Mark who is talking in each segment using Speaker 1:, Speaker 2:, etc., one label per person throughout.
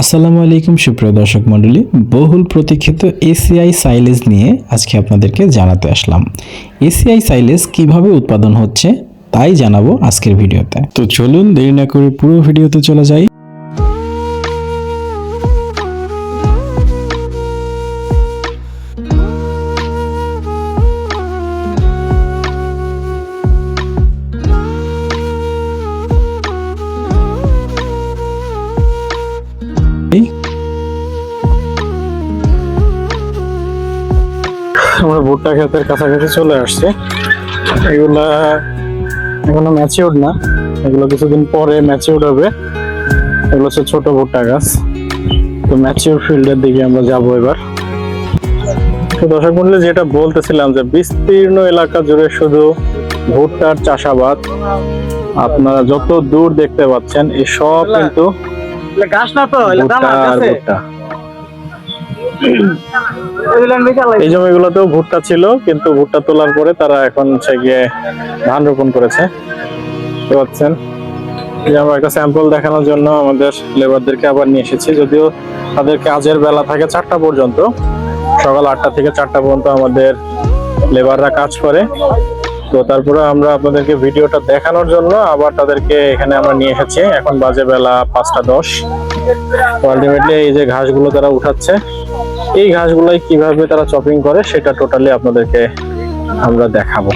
Speaker 1: আসসালামু আলাইকুম সুপ্রিয় দর্শক মণ্ডলী, বহুল প্রতীক্ষিত এসিআই সাইলেজ নিয়ে আজকে আপনাদেরকে জানাতে আসলাম। এসিআই সাইলেজ কীভাবে উৎপাদন হচ্ছে, তাই জানাব আজকের ভিডিওতে। তো চলুন দেরি না করে পুরো ভিডিওতে চলে যাই।
Speaker 2: আমরা ভুট্টা ক্ষেতের কাছাকাছি চলে আসছি। এগুলা এখনও ম্যাচিউর না। এগুলো কিছুদিন পরে ম্যাচিউর হবে। এগুলো হচ্ছে ছোট ভুট্টা গাছ। তো ম্যাচিউর ফিল্ডের দিকে আমরা যাব এবার। তো দর্শক মন্ডলী যেটা বলতেছিলাম যে বিস্তীর্ণ এলাকা জুড়ে শুধু ভুট্টার চাষাবাদ আপনারা যত দূর দেখতে পাচ্ছেন এই সব কিন্তু
Speaker 3: গাছ না তো
Speaker 2: ভুট্টা। এই জমিগুলোতেও ভুট্টা ছিল, কিন্তু ভুট্টা তোলার পরে তারা এখন হচ্ছে গিয়ে ধান রোপণ করেছে। যে আমরা একটা স্যাম্পল দেখানোর জন্য আমাদের লেবারদেরকে আবার নিয়ে এসেছি। যদিও তাদের কাজের বেলা থাকে চারটা পর্যন্ত। সকাল আটটা থেকে চারটা পর্যন্ত আমাদের লেবাররা কাজ করে। তো তারপরে আমরা আপনাদেরকে ভিডিওটা দেখানোর জন্য আবার তাদেরকে এখানে আমরা নিয়ে এসেছি। এখন বাজে বেলা পাঁচটা দশ। আলটিমেটলি এই যে ঘাসগুলো তারা উঠাচ্ছে এই ঘাসগুলাই কীভাবে তারা চপিং করে সেটা টোটালি আপনাদেরকে আমরা দেখাবো।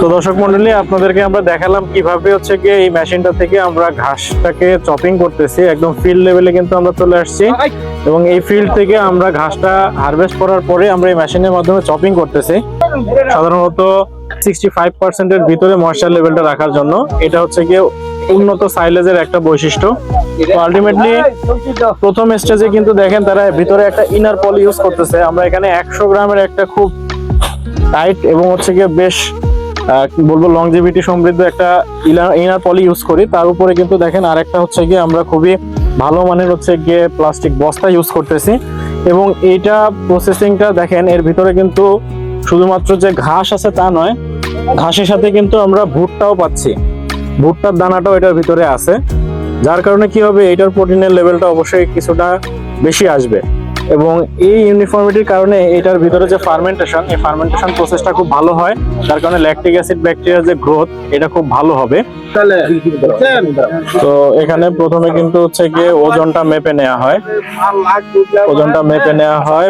Speaker 2: তো দর্শক মন্ডলী আপনাদেরকে আমরা দেখালাম কীভাবে হচ্ছে গিয়ে এই মেশিনটা থেকে আমরা ঘাসটাকে চপিং করতেছি। একদম ফিল্ড লেভেলে কিন্তু আমরা চলে আসছি। এবং এই ফিল্ড থেকে আমরা ঘাসটা হারভেস্ট করার পরে আমরা এই মেশিনের মাধ্যমে চপিং করতেছি। সাধারণত সিক্সটি ফাইভ পার্সেন্টের ভিতরে ময়শ্চার লেভেলটা রাখার জন্য। এটা হচ্ছে গিয়ে উন্নত সাইলেজের একটা বৈশিষ্ট্য। তো আলটিমেটলি প্রথম স্টেজে কিন্তু দেখেন তারা ভিতরে একটা ইনার পলি ইউজ করতেছে। আমরা এখানে একশো গ্রামের একটা খুব টাইট এবং হচ্ছে গিয়ে বেশ বলব লংজিভিটি সমৃদ্ধ একটা ইনার পলি ইউজ করি। তার উপরে কিন্তু দেখেন আরেকটা হচ্ছে গিয়ে আমরা খুবই ভালো মানের হচ্ছে গিয়ে প্লাস্টিক বস্তা ইউজ করতেছি। এবং এইটা প্রসেসিংটা দেখেন, এর ভিতরে কিন্তু শুধুমাত্র যে ঘাস আছে তা নয়, ঘাসের সাথে কিন্তু আমরা ভুট্টাও পাচ্ছি। ভুট্টার দানাটাও এটার ভিতরে আছে। যার কারণে কি হবে এটার প্রোটিনের লেভেলটা অবশ্যই কিছুটা বেশি আসবে। এবং এই ইউনিফর্মিটির কারণে এটার ভিতরে যে ফার্মেন্টেশন এই ফার্মেন্টেশন প্রসেসটা খুব ভালো হয়। তার কারণে ল্যাকটিক অ্যাসিড ব্যাকটেরিয়ার যে গ্রোথ এটা খুব ভালো হবে। তো এখানে প্রথমে কিন্তু হচ্ছে গিয়ে ওজনটা মেপে নেওয়া হয়। ওজনটা মেপে নেওয়া হয়।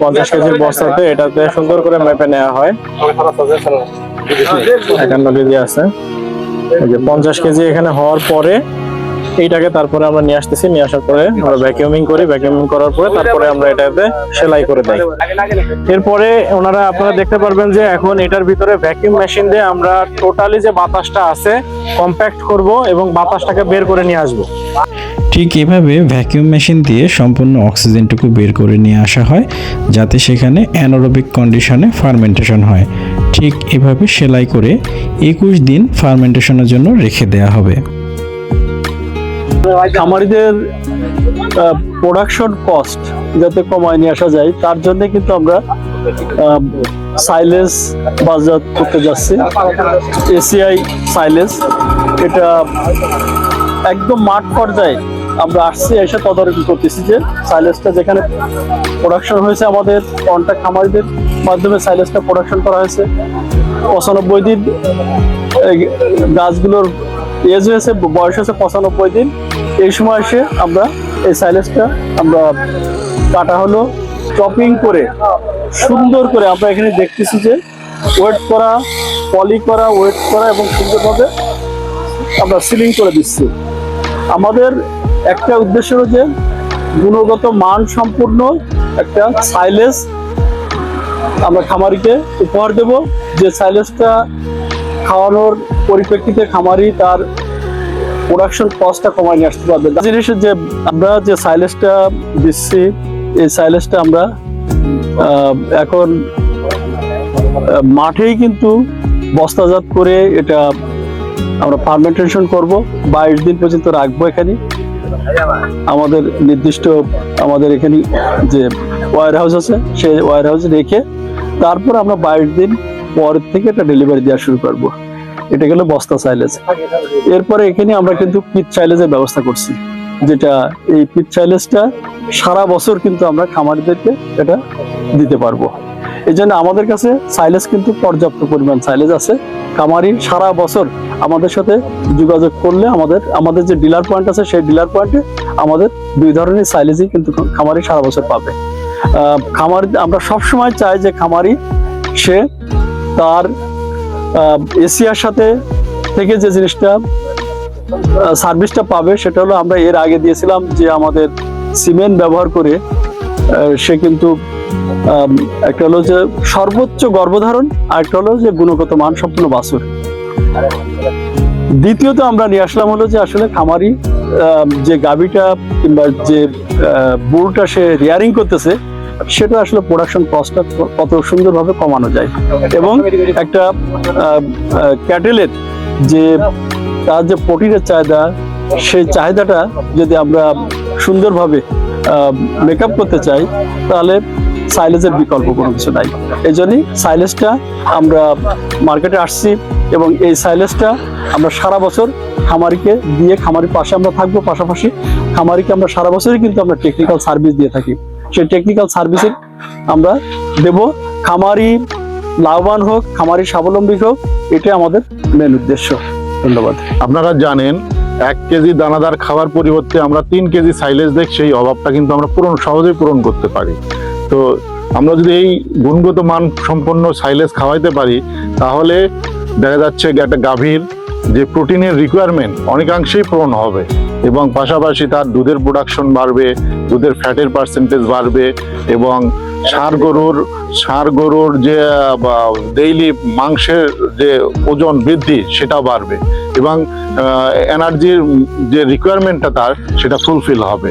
Speaker 2: পঞ্চাশ কেজির বস্তাতে এটাতে সুন্দর করে মেপে নেওয়া হয়। একান্ন কেজি আছে। পঞ্চাশ কেজি এখানে হওয়ার পরে এইটাকে তারপরে আমরা নিয়ে আসতেছি, নিয়ে আসার পরে আমরা ভ্যাকিউমিং করি। ভ্যাকিউমিং করার পরে তারপরে আমরা এটাতে সেলাই করে দেই। এরপরে ওনারা, আপনারা দেখতে পারবেন যে এখন এটার ভিতরে ভ্যাকিউম মেশিন দিয়ে আমরা টোটালি যে বাতাসটা আছে কম্প্যাক্ট করব এবং বাতাসটাকে বের করে নিয়ে আসব।
Speaker 1: ঠিক এভাবে ভ্যাকিউম মেশিন দিয়ে সম্পূর্ণ অক্সিজেনটুকু বের করে নিয়ে আসা হয়, যাতে সেখানে অ্যানারোবিক কন্ডিশনে ফার্মেন্টেশন হয়। ঠিক এভাবে সেলাই করে একুশ দিন ফার্মেন্টেশনের জন্য রেখে দেওয়া হবে।
Speaker 4: খামারিদের প্রোডাকশন কস্ট যাতে কমায় নিয়ে আসা যায়, তার জন্য কিন্তু আমরা সাইলেন্স বাজার করতে যাচ্ছি। এসিআই সাইলেন্স এটা একদম মাঠ পর্যায়ে আমরা আসছি, এসে তদারকি করতেছি যে সাইলেন্সটা যেখানে প্রোডাকশন হয়েছে আমাদের কন্ট্যাক্ট খামারিদের মাধ্যমে সাইলেন্সটা প্রোডাকশন করা হয়েছে। পঁচানব্বই দিন গাছগুলোর এজ হয়েছে, বয়স হয়েছে পঁচানব্বই দিন। এই সময় এসে আমরা এই সাইলেন্সটা আমরা কাটা হলো। চপিং করে, সুন্দর করে আমরা এখানে দেখতেছি যে ওয়েট করা পলি করা ওয়েট করা এবং সুন্দরভাবে আমরা সিলিং করে দিচ্ছি। আমাদের একটা উদ্দেশ্য হলো যে গুণগত মান সম্পূর্ণ একটা সাইলেন্স আমরা খামারিকে উপহার দেব। যে সাইলেন্সটা খাওয়ানোর পরিপ্রেক্ষিতে খামারি তার প্রোডাকশন কস্টটা কমায় নিয়ে আসতে পারবে। জিনিসের যে আমরা যে সাইলেসটা দিচ্ছি, এই সাইলেসটা আমরা এখন মাঠেই কিন্তু বস্তাজাত করে এটা আমরা ফার্মেন্টেশন করব। বাইশ দিন পর্যন্ত রাখব এখানে। আমাদের নির্দিষ্ট আমাদের এখানে যে ওয়ার হাউস আছে, সেই ওয়ার হাউসে রেখে তারপর আমরা বাইশ দিন পরের থেকে এটা ডেলিভারি দেওয়া শুরু করব। এটা গেল বস্তা সাইলেজ এরপরে এখানে আমরা কিন্তু পিট সাইলেজের ব্যবস্থা করছি, যেটা এই পিট সাইলেজটা সারা বছর কিন্তু আমরা খামারিদেরকে এটা দিতে পারব। এই জন্য আমাদের কাছে সাইলেজ কিন্তু পর্যাপ্ত পরিমাণ সাইলেজ আছে। খামারি সারা বছর আমাদের সাথে যোগাযোগ করলে আমাদের আমাদের যে ডিলার পয়েন্ট আছে, সেই ডিলার পয়েন্টে আমাদের দুই ধরনের সাইলেজই কিন্তু খামারি সারা বছর পাবে। খামারি, আমরা সবসময় চাই যে খামারি সে তার এশিয়ার সাথে থেকে যে জিনিসটা সার্ভিসটা পাবে, সেটা হলো আমরা এর আগে দিয়েছিলাম যে আমাদের সিমেন্ট ব্যবহার করে সে কিন্তু একটা হলো যে সর্বোচ্চ গর্ভধারণ আর একটা হলো যে গুণগত মান সম্পূর্ণ বাছুর। দ্বিতীয়ত আমরা নিয়ে আসলাম হলো যে আসলে খামারি যে গাবিটা কিংবা যে বুলটা সে রিয়ারিং করতেছে সেটা আসলে প্রোডাকশন কস্টটা কত সুন্দরভাবে কমানো যায়। এবং একটা ক্যাটেলের যে তার যে প্রোটিনের চাহিদা, সেই চাহিদাটা যদি আমরা সুন্দরভাবে মেকআপ করতে চাই, তাহলে সাইলেজের বিকল্প কোনো কিছু নাই। এই জন্যই সাইলেজটা আমরা মার্কেটে আসছি এবং এই সাইলেজটা আমরা সারা বছর খামারিকে দিয়ে, খামারির পাশে আমরা থাকব। পাশাপাশি খামারিকে আমরা সারা বছরই কিন্তু আমরা টেকনিক্যাল সার্ভিস দিয়ে থাকি। সেই টেকনিক্যাল সার্ভিসের আমরা দেব। খামারি লাভবান হোক, খামারি স্বাবলম্বী হোক, এটাই আমাদের মেন উদ্দেশ্য। ধন্যবাদ।
Speaker 5: আপনারা জানেন, এক কেজি দানাদার খাবার পরিবর্তে আমরা তিন কেজি সাইলেজ দেখ, সেই অভাবটা কিন্তু আমরা পূরণ, সহজেই পূরণ করতে পারি। তো আমরা যদি এই গুণগত মান সম্পন্ন সাইলেজ খাওয়াইতে পারি, তাহলে দেখা যাচ্ছে একটা গাভীর যে প্রোটিনের রিকোয়ারমেন্ট অনেকাংশেই পূরণ হবে। এবং পাশাপাশি তার দুধের প্রোডাকশন বাড়বে, দুধের ফ্যাটের পার্সেন্টেজ বাড়বে এবং ষাঁড় গরুর ষাঁড় গরুর যে ডেইলি মাংসের যে ওজন বৃদ্ধি সেটা বাড়বে এবং এনার্জির যে রিকোয়ারমেন্টটা তার সেটা ফুলফিল হবে।